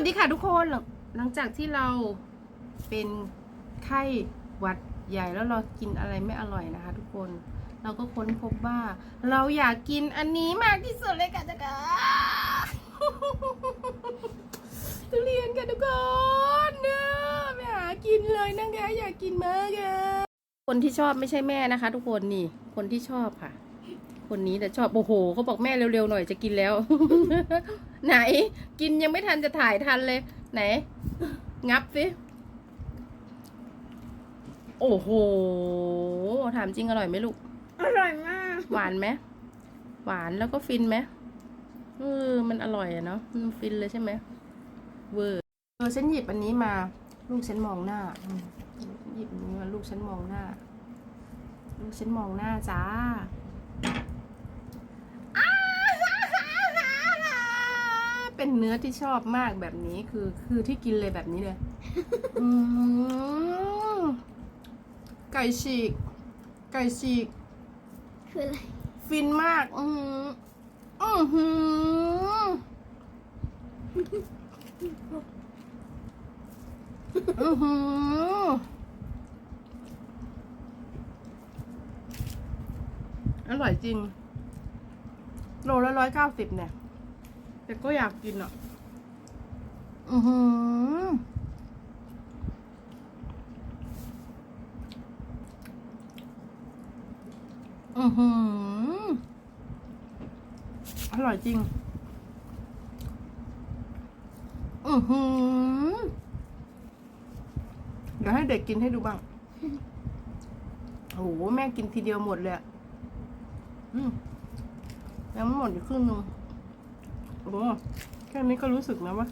วัสดีค่ะทุกคนหลังหลังจากที่เราเป็นไข้หวัดใหญ่แล้วเรากินอะไรไม่อร่อยนะคะ ทุกคนเราก็ค้นพบว่า เราอยากกินอันนี้มากที่สุดเลยค่ะทุกคนทุเรียนค่ะทุกคนเนอะไปหากินเลยนะคะอยากกินมากค่ะคนที่ชอบไม่ใช่แม่นะคะ ทุกคนนี่ คนที่ชอบค่ะ คนนี้แต่ชอบโอ้โหเขาบอกแม่เร็วๆหน่อยจะกินแล้ว ไหน กินยังไม่ทันจะถ่ายทันเลย ไหน งับสิโอ้โหถามจริงอร่อยไหมลูก อร่อยมาก หวานไหมหวานแล้วก็ฟินไหมเออมันอร่อยอะเนาะมันฟินเลยใช่ไหมเวอร์เออฉันหยิบอันนี้มา ลูกฉันมองหน้าอืมหยิบอันนี้มาลูกฉันมองหน้า ลูกฉันมองหน้าจ้า เป็นเนื้อที่ชอบมากแบบนี้คือ คือที่กินเลยแบบนี้เลยอืมไก่ฉีก ไก่ฉีก คืออะไร ฟินมาก อือหืออือหืออือหืออร่อยจริง โลละร้อยเก้าสิบเนี่ย แต่ก็อยากกินอะ อือหืออือหือ อร่อยจริง อือหือ เดี๋ยวให้เด็กกินให้ดูบ้าง โอ้โห แม่กินทีเดียวหมดเลยอืมยังไม่หมดอีกครึ่งนึง อ้แค่นี้ก็รู้สึกแล้วว่า